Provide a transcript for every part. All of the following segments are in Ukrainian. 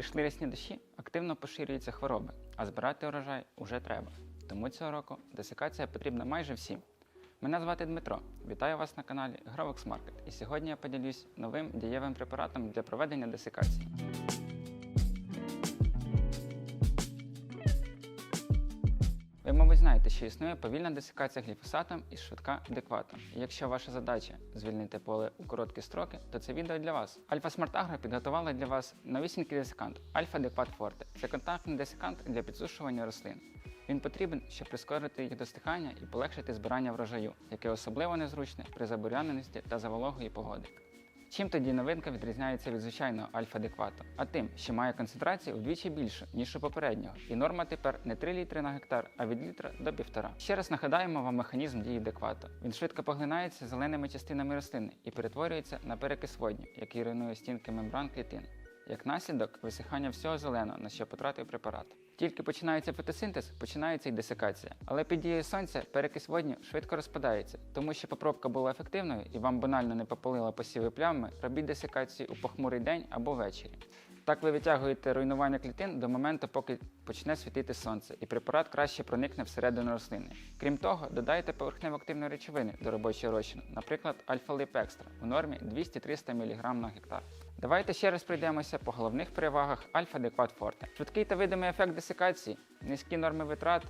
Прийшли рясні дощі, активно поширюються хвороби, а збирати урожай уже треба. Тому цього року десикація потрібна майже всім. Мене звати Дмитро. Вітаю вас на каналі Гровокс Маркет. І сьогодні я поділюсь новим дієвим препаратом для проведення десикації. Ви, мабуть, знаєте, що існує повільна десикація гліфосатом і швидка адекватом. І якщо ваша задача звільнити поле у короткі строки, то це відео для вас. Альфа Smart Agro підготувала для вас новісінький десикант Альфа Адекват Forte. Це контактний десикант для підсушування рослин. Він потрібен, щоб прискорити їх достигання і полегшити збирання врожаю, яке особливо незручне при забуряненості та завологої погоди. Чим тоді новинка відрізняється від звичайного альфа-адеквату? А тим, що має концентрацію вдвічі більшу, ніж у попереднього. І норма тепер не 3 літри на гектар, а від літра до півтора. Ще раз нагадаємо вам механізм дії адеквату. Він швидко поглинається зеленими частинами рослини і перетворюється на перекис водню, який руйнує стінки мембран клітин. Як наслідок висихання всього зеленого, на що потратив препарат. Тільки починається фотосинтез, починається і десикація. Але під дією сонця перекис водню швидко розпадається, тому що попробка була ефективною і вам банально не попалила посіви плями, робіть десикацію у похмурий день або ввечері. Так ви витягуєте руйнування клітин до моменту, поки почне світити сонце, і препарат краще проникне всередину рослини. Крім того, додайте поверхнево активної речовини до робочого розчину, наприклад, альфа-лип екстра у нормі 200-300 мг на гектар. Давайте ще раз пройдемося по головних перевагах альфа-адекват Форте. Швидкий та видимий ефект десикації, низькі норми витрат,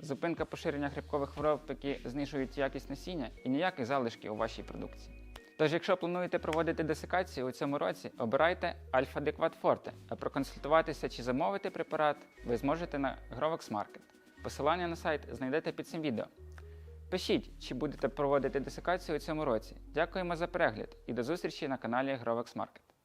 зупинка поширення грибкових хвороб, які знижують якість насіння, і ніяких залишків у вашій продукції. Тож, якщо плануєте проводити десикацію у цьому році, обирайте Альфа Адекват Форте, а проконсультуватися чи замовити препарат ви зможете на Grovex Market. Посилання на сайт знайдете під цим відео. Пишіть, чи будете проводити десикацію у цьому році. Дякуємо за перегляд і до зустрічі на каналі Grovex Market.